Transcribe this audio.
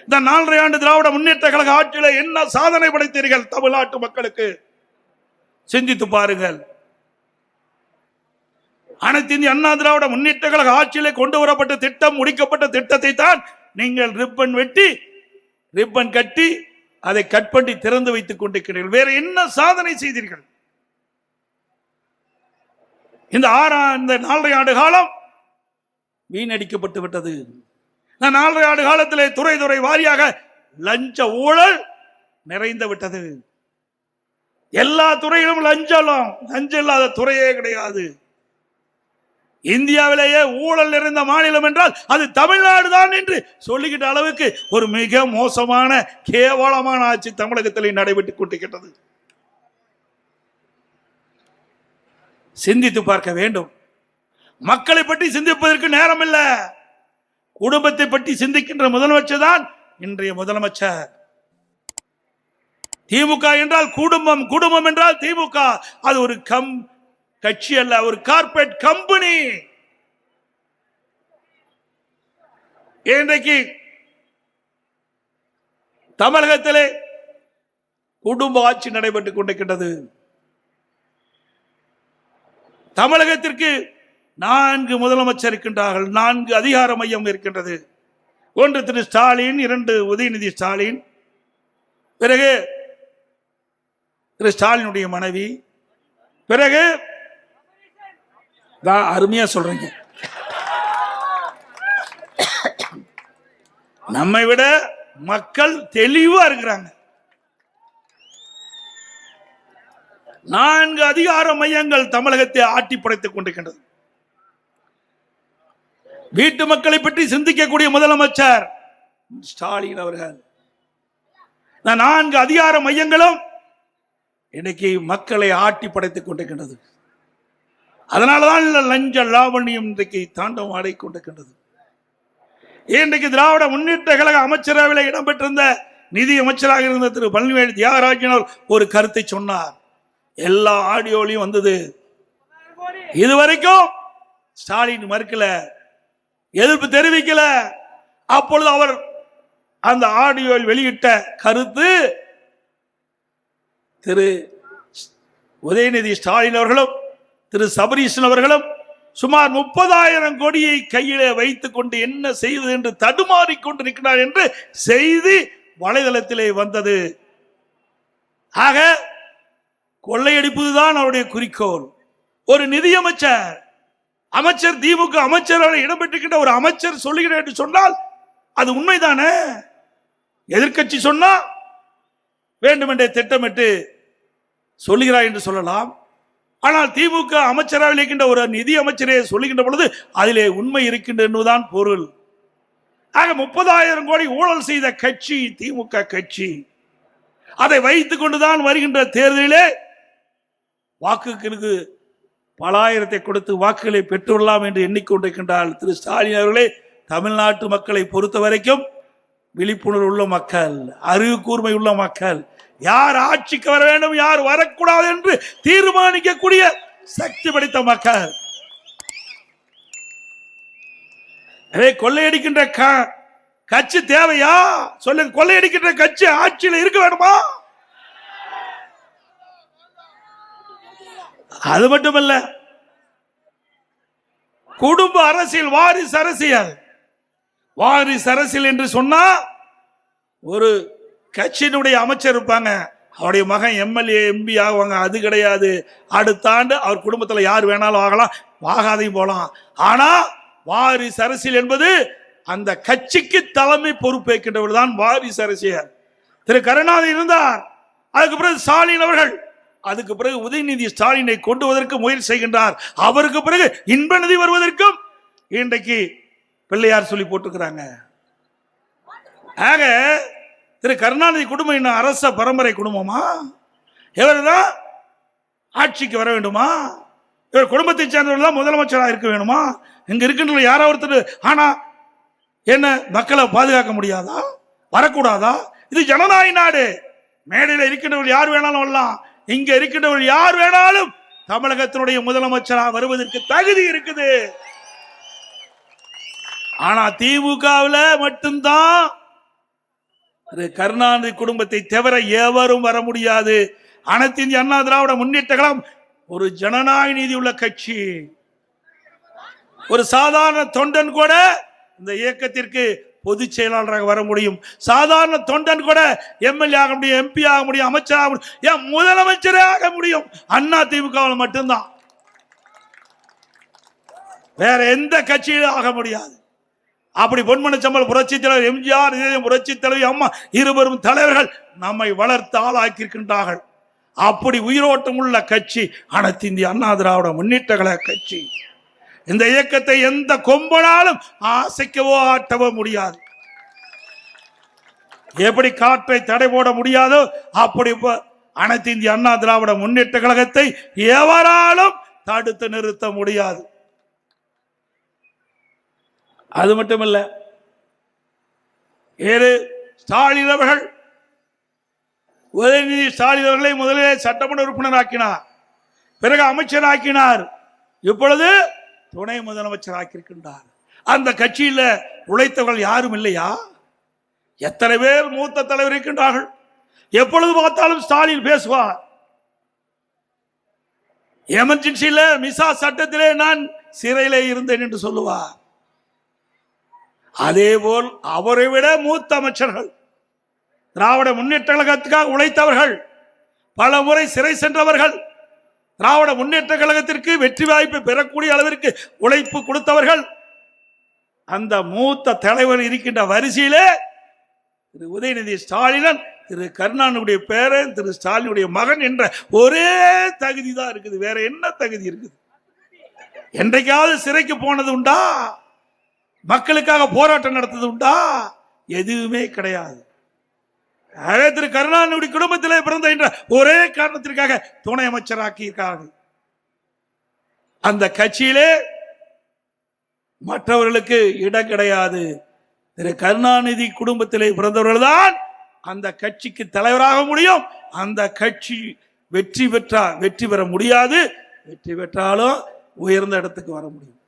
இந்த நாலரை ஆண்டு திராவிட முன்னேற்ற கழக ஆட்சியில என்ன சாதனை படைத்தீர்கள் தமிழ்நாட்டு மக்களுக்கு? சிந்தித்து பாருங்கள். அனைத்து இந்திய அண்ணா திராவிட முன்னேற்ற கழக ஆட்சியிலே கொண்டு வரப்பட்ட திட்டம் முடிக்கப்பட்ட திட்டத்தை தான் நீங்கள் ரிப்பன் வெட்டி ரிப்பன் கட்டி அதை கட் பண்ணி திறந்து வைத்துக் கொண்டிருக்கிறீர்கள். வேற என்ன சாதனை செய்தீர்கள்? இந்த ஆறாம் இந்த நாலரை ஆண்டு காலம் வீணடிக்கப்பட்டு விட்டது. நான் நாலரை ஆண்டு காலத்திலே துறை துறை வாரியாக லஞ்ச ஊழல் நிறைந்து விட்டது. எல்லா துறையிலும் லஞ்சம் லஞ்சம் இல்லாத துறையே கிடையாது. இந்தியாவிலேயே ஊழல் நிறைந்த மாநிலம் என்றால் அது தமிழ்நாடு தான் என்று சொல்லிக்கிட்ட அளவுக்கு ஒரு மிக மோசமான கேவலமான ஆட்சி தமிழகத்தில் நடைபெற்று கொண்டிருக்கிறது சிந்தித்து பார்க்க வேண்டும். மக்களை பற்றி சிந்திப்பதற்கு நேரம் இல்லை குடும்பத்தை பற்றி சிந்திக்கின்ற முதலமைச்சர் தான் இன்றைய முதலமைச்சர். திமுக என்றால் குடும்பம் குடும்பம் என்றால் திமுக. அது ஒரு கம் கட்சி அல்ல ஒரு கார்பரேட் கம்பெனி. இன்றைக்கு தமிழகத்திலே குடும்ப ஆட்சி நடைபெற்றுக் கொண்டிருக்கின்றது. தமிழகத்திற்கு நான்கு முதலமைச்சர் இருக்கின்றார்கள். நான்கு அதிகார மையம் இருக்கின்றது. ஒன்று திரு ஸ்டாலின் இரண்டு உதயநிதி ஸ்டாலின். பிறகு திரு ஸ்டாலினுடைய மனைவி. பிறகு தான் அருமையா சொல்றீங்க. நம்மை விட மக்கள் தெளிவா இருக்கிறாங்க. நான்கு அதிகார மையங்கள் தமிழகத்தை ஆட்டி படைத்துக் கொண்டிருக்கின்றது. வீட்டு மக்களை பற்றி சிந்திக்கக்கூடிய முதலமைச்சர் ஸ்டாலின் அவர்கள். நான்கு அதிகார மையங்களும் இன்னைக்கு மக்களை ஆட்டி படைத்துக் கொண்டிருக்கின்றது. அதனாலதான் லஞ்ச லாவண்யம் இன்றைக்கு தாண்டவம் ஆடிக்கொண்டிருக்கின்றது இன்றைக்கு திராவிட முன்னேற்ற கழக அமைச்சரவையில் இடம்பெற்றிருந்த நிதி அமைச்சராக இருந்த திரு பழனிவேல் தியாகராஜன் அவர் ஒரு கருத்தை சொன்னார். எல்லா ஆடியோலையும் வந்தது. இதுவரைக்கும் ஸ்டாலின் மறுக்கல. எதிர்ப்பு தெரிவிக்கல. அப்பொழுது அவர் அந்த ஆடியோவில் வெளியிட்ட கருத்து திரு உதயநிதி ஸ்டாலின் அவர்களும் திரு சபரீஷன் அவர்களும் சுமார் முப்பதாயிரம் கோடியை கையிலே வைத்துக் கொண்டு என்ன செய்வது என்று தடுமாறிக்கொண்டு நிற்கிறார் என்று செய்தி வலைதளத்திலே வந்தது. ஆக கொள்ளையடிப்பதுதான் அவருடைய குறிக்கோள். ஒரு நிதியமைச்சர் அமைச்சர் திமுக அமைச்சராக இடம்பெற்றிருக்கின்ற ஒரு அமைச்சர் சொல்லுகிறார் என்று சொன்னால் அது உண்மைதானே? எதிர்க்கட்சி சொன்னா வேண்டுமென்றே திட்டமிட்டு சொல்லுகிறார் என்று சொல்லலாம். ஆனால் திமுக அமைச்சராக இருக்கின்ற ஒரு நிதி அமைச்சரே சொல்லுகின்ற பொழுது அதிலே உண்மை இருக்கின்ற என்பதுதான் பொருள். ஆக முப்பதாயிரம் கோடி ஊழல் செய்த கட்சி திமுக கட்சி. அதை வைத்துக் கொண்டுதான் வருகின்ற தேர்தலிலே வாக்குகளுக்கு பலாயிரத்தை கொடுத்து வாக்குகளை பெற்றுள்ளலாம் என்று எண்ணிக்கொண்டிருக்கின்றார் திரு ஸ்டாலின் அவர்களே. தமிழ்நாட்டு மக்களை பொறுத்த வரைக்கும் விழிப்புணர்வு உள்ள மக்கள் அறிவு கூர்மை உள்ள மக்கள் யார் ஆட்சிக்கு வர வேண்டும் யார் வரக்கூடாது என்று தீர்மானிக்கக்கூடிய சக்தி படித்த மக்கள். எனவே கொள்ளையடிக்கின்ற க- கட்சி தேவையா? சொல்லுங்க கொள்ளையடிக்கின்ற கட்சி ஆட்சியில் இருக்க வேணுமா அது மட்டுமல்ல குடும்ப அரசியல் வாரிசு அரசியல். வாரிசு அரசியல் என்று சொன்னா ஒரு கட்சியினுடைய அமைச்சர் இருப்பாங்க. அவருடைய மகன் எம்எல்ஏ எம்பி ஆகுவாங்க அது கிடையாது. அடுத்த ஆண்டு அவர் குடும்பத்தில் யார் வேணாலும் ஆகலாம். ஆகாதையும் போகலாம் ஆனா வாரிசு அரசியல் என்பது அந்த கட்சிக்கு தலைமை பொறுப்பேற்கின்றவர் தான் வாரிசு அரசியல். திரு கருணாநிதி இருந்தார். அதுக்கப்புறம் ஸ்டாலின் அவர்கள் அதுக்கு பிறகு உதயநிதி ஸ்டாலினை கொண்டு வருவதற்கு முயற்சி செய்கின்றார். அவருக்கு பிறகு இன்ப நிதி வருவதற்கும் இன்றைக்கு பிள்ளையார் சொல்லி போட்டுக்கிறாங்க ஆக திரு கருணாநிதி குடும்பம் என்ன அரச பரம்பரை குடும்பமா? இவர் தான் ஆட்சிக்கு வர வேண்டுமா? இவர் குடும்பத்தை சேர்ந்தவர்கள் தான் முதலமைச்சராக இருக்க வேணுமா? இங்க இருக்கின்ற யாரோ ஒருத்தர் ஆனா என்ன மக்களை பாதுகாக்க முடியாதா? வரக்கூடாதா? இது ஜனநாயக நாடு. மேடையில் இருக்கின்றவர்கள் யார் வேணாலும் வரலாம். இங்க இருக்கின்றவர்கள் யார் வேணாலும் தமிழகத்தினுடைய முதலமைச்சராக வருவதற்கு தகுதி இருக்குது. ஆனா திமுகவில் மட்டும்தான் கருணாநிதி குடும்பத்தை தவிர எவரும் வர முடியாது. அனைத்து இந்திய அண்ணா திராவிட முன்னேற்ற கழகம் ஒரு ஜனநாயக நீதி உள்ள கட்சி. ஒரு சாதாரண தொண்டன் கூட இந்த இயக்கத்திற்கு பொதுச் செயலாளராக வர முடியும். சாதாரண தொண்டன் கூட எம்எல்ஏ ஆக முடியும் எம்பி ஆக முடியும் அமைச்சர் ஆக முடியும். ஏன் முதலமைச்சரே ஆக முடியும்? அண்ணா திமுகவில் மட்டும்தான். வேற எந்த கட்சியிலும் ஆக முடியாது. அப்படி பொன்மன சம்பல் புரட்சி தலைவர் எம்ஜிஆர் புரட்சி தலைவர் அம்மா இருவரும் தலைவர்கள் நம்மை வளர்த்து ஆளாக்கியிருக்கின்றார்கள். அப்படி உயிரோட்டம் உள்ள கட்சி அனைத்து இந்திய அண்ணா திராவிட முன்னேற்ற கழக கட்சி. இந்த இயக்கத்தை எந்த கொம்பனாலும் ஆசைக்கவோ ஆட்டவோ முடியாது. எப்படி காற்றை தடை போட முடியாதோ அப்படி அனைத்து இந்திய அண்ணா திராவிட முன்னேற்ற கழகத்தை எவராலும் தடுத்து நிறுத்த முடியாது. அது மட்டுமல்ல ஏழு ஸ்டாலின் அவர்கள் உதயநிதி ஸ்டாலின் அவர்களை முதலிலே சட்டமன்ற உறுப்பினர் ஆக்கினார். பிறகு அமைச்சர் ஆக்கினார் இப்பொழுது துணை முதலமைச்சர் ஆக்கியிருக்கின்றார் அந்த கட்சியில் உழைத்தவர்கள் யாரும் இல்லையா? எத்தனை பேர் மூத்த தலைவர் இருக்கின்றார்கள்? எப்பொழுது பார்த்தாலும் ஸ்டாலின் பேசுவார். எமர்ஜென்சியில் மிசா சட்டத்திலே நான் சிறையிலே இருந்தேன் என்று சொல்லுவார். அதேபோல் அவரை விட மூத்த அமைச்சர்கள் திராவிட முன்னேற்ற கழகத்துக்காக உழைத்தவர்கள் பல முறை சிறை சென்றவர்கள் திராவிட முன்னேற்ற கழகத்திற்கு வெற்றி வாய்ப்பு பெறக்கூடிய அளவிற்கு உழைப்பு கொடுத்தவர்கள் அந்த மூத்த தலைவர் இருக்கின்ற வரிசையிலே திரு உதயநிதி ஸ்டாலினன் திரு கருணாநிதியுடைய பேரன் திரு ஸ்டாலினுடைய மகன் என்ற ஒரே தகுதி தான் இருக்குது. வேற என்ன தகுதி இருக்குது? என்றைக்காவது சிறைக்கு போனது உண்டா? மக்களுக்காக போராட்டம் நடத்தது உண்டா? எதுவுமே கிடையாது. திரு கருணாநிதி குடும்பத்திலே பிறந்த என்ற ஒரே காரணத்திற்காக துணை அமைச்சராக்கி இருக்கார்கள் அந்த கட்சியிலே மற்றவர்களுக்கு இடம் கிடையாது. திரு கருணாநிதி குடும்பத்திலே பிறந்தவர்கள் தான் அந்த கட்சிக்கு தலைவராக முடியும். அந்த கட்சி வெற்றி பெற்றா வெற்றி பெற முடியாது. வெற்றி பெற்றாலும் உயர்ந்த இடத்துக்கு வர முடியும்.